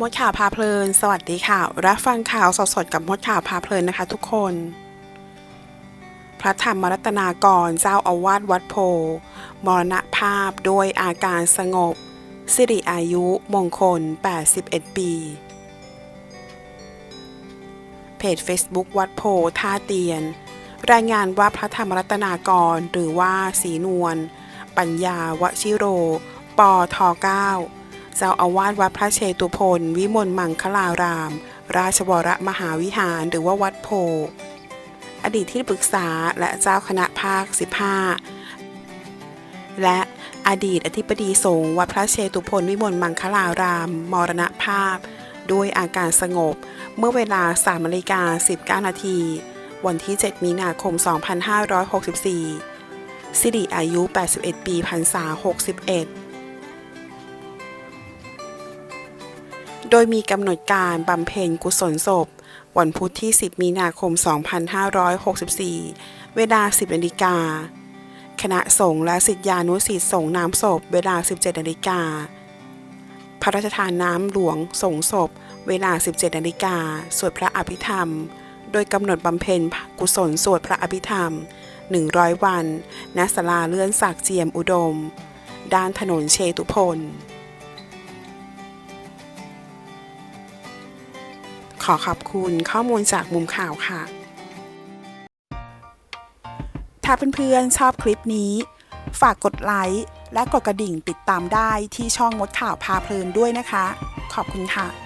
มดข่าวพาเพลิน สวัสดีค่ะ รับฟังข่าวสดๆกับมดข่าวพาเพลินนะคะทุกคน พระธรรมรัตนากรเจ้าอาวาสวัดโพ มรณภาพโดยอาการสงบ สิริอายุมงคล 81 ปี เพจ Facebook วัดโพท่าเตียน รายงานว่าพระธรรมรัตนากรหรือว่าสีนวล ปัญญาวชิโร ปอทเก้า เจ้าอาวาสวัดพระเชตุพนวิมลมังคลาราม ราชวรมหาวิหารหรือว่าวัดโพ อดีตที่ปรึกษาและเจ้าคณะภาค 15 และอดีตอธิบดีสงฆ์วัดพระเชตุพนวิมลมังคลาราม มรณภาพ ด้วยอาการสงบ เมื่อเวลา3นาฬิกา19นาที วันที่ 7 มีนาคม 2564 สิริอายุ 81 ปีพรรษา61 โดยมีกำหนดการบำเพ็ญกุศลศพ วันพุธที่ 10 มีนาคม 2564 เวลา 10นาฬิกา คณะสงฆ์และสิทธิานุสิษย์สงน้ำศพ เวลา 17นาฬิกา พระราชทานน้ำหลวงสงศพ เวลา 17นาฬิกา สวดพระอภิธรรม โดยกำหนดบำเพ็ญกุศลสวดพระอภิธรรม 100 วัน ณ ศาลาเลื่อนศักดิ์เจียมอุดม ด้านถนนเชตุพน ขอขอบคุณข้อมูลจากมุมข่าวค่ะ ถ้าเพื่อนๆชอบคลิปนี้ ฝากกดไลค์และกดกระดิ่งติดตามได้ที่ช่องมดข่าวพาเพลินด้วยนะคะ ขอบคุณค่ะ